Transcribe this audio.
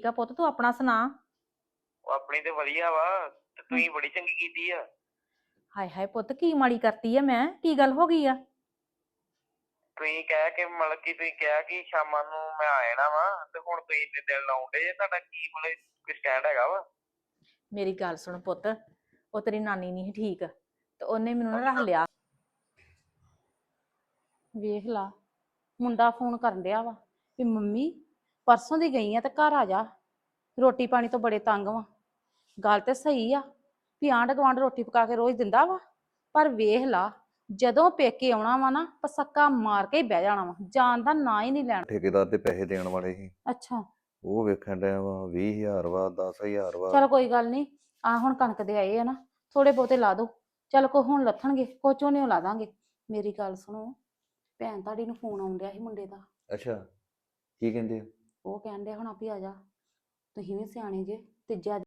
ਠੀਕ ਆ ਪੁੱਤ ਤੂੰ ਆਪਣਾ ਸੁਣਾ। ਉਹ ਆਪਣੀ ਤੇ ਵਧੀਆ ਵਾ ਤੇ ਤੁਸੀਂ ਬੜੀ ਚੰਗੀ ਕੀਤੀ ਆ। ਹਾਏ ਹਾਏ ਪੁੱਤ ਕੀ ਮਾੜੀ ਕਰਤੀ ਆ ਮੈਂ? ਕੀ ਗੱਲ ਹੋ ਗਈ ਆ? ਤੁਸੀਂ ਕਹਿ ਕੇ ਮਤਲਬ ਕਿ ਤੁਸੀਂ ਕਿਹਾ ਕਿ ਸ਼ਾਮਾਂ ਨੂੰ ਮੈਂ ਆ ਜਾਣਾ ਵਾ ਤੇ ਹੁਣ ਤੁਸੀਂ ਇੰਨੇ ਦਿਨ ਲਾਉਂਦੇ ਜੇ ਤੁਹਾਡਾ ਕੀ ਮਤਲਬ ਕੋਈ ਸਟੈਂਡ ਹੈਗਾ ਵਾ? ਮੇਰੀ ਗੱਲ ਸੁਣ ਪੁੱਤ ਉਹ ਤੇਰੀ ਨਾਨੀ ਨਹੀਂ ਸੀ ਠੀਕ ਤੇ ਉਹਨੇ ਮੈਨੂੰ ਨਾ ਰੱਖ ਲਿਆ। ਵੇਖ ਲਾ ਮੁੰਡਾ ਫੋਨ ਕਰਨ ਡਿਆ ਵਾ ਵੀ ਮੰਮੀ ਪਰਸੋਂ ਦੀ ਗਈ ਆ ਤੇ ਘਰ ਆ ਜਾ। ਰੋਟੀ ਪਾਣੀ ਤੋਂ ਬੜੇ ਤੰਗ ਵਾਂ। ਗੱਲ ਤੇ ਸਹੀ ਆ ਵੀ ਆਂਢ ਗੁਆਂਢ ਰੋਟੀ ਪਕਾ ਕੇ ਰੋਜ਼ ਦਿੰਦਾ ਵਾ। ਪਰ ਵੇਖ ਲਾ ਜਦੋਂ ਪੇਕੇ ਆਉਣਾ ਵਾ ਨਾ ਪਸੱਕਾ ਮਾਰ ਕੇ ਹੀ ਬਹਿ ਜਾਣਾ ਵਾ। ਜਾਣ ਦਾ ਨਾਂ ਹੀ ਨਹੀਂ ਲੈਣਾ। ਠੇਕੇਦਾਰ ਦੇ ਪੈਸੇ ਦੇਣ ਵਾਲੇ ਸੀ। ਅੱਛਾ। ਉਹ ਵੇਖਣ ਡਿਆ ਵਾ 20000 ਵਾ 10000 ਵਾ। ਚਲ ਕੋਈ ਗੱਲ ਨਹੀਂ ਆ ਹੁਣ ਕਣਕ ਦੇ ਆਏ ਆ ਨਾ ਥੋੜੇ ਬਹੁਤੇ ਲਾ ਦੋ। ਚਲ ਕੋ ਹੁਣ ਲੱਥਣਗੇ ਕੋ ਝੋਨੇ ਲਾ ਦਾਂਗੇ। ਮੇਰੀ ਗੱਲ ਸੁਣੋ ਭੈਣ ਤੁਹਾਡੀ ਨੂੰ ਫੋਨ ਆਉਣ ਡਿਆ ਸੀ ਮੁੰਡੇ ਦਾ। ਅੱਛਾ ਕੀ ਕਹਿੰਦੇ ਆ? ਉਹ ਕਹਿੰਦੇ ਹੁਣ ਆਪੀ ਆ ਜਾ। ਤੁਸੀਂ ਵੀ ਸਿਆਣੇ ਜੇ ਤੀਜਾ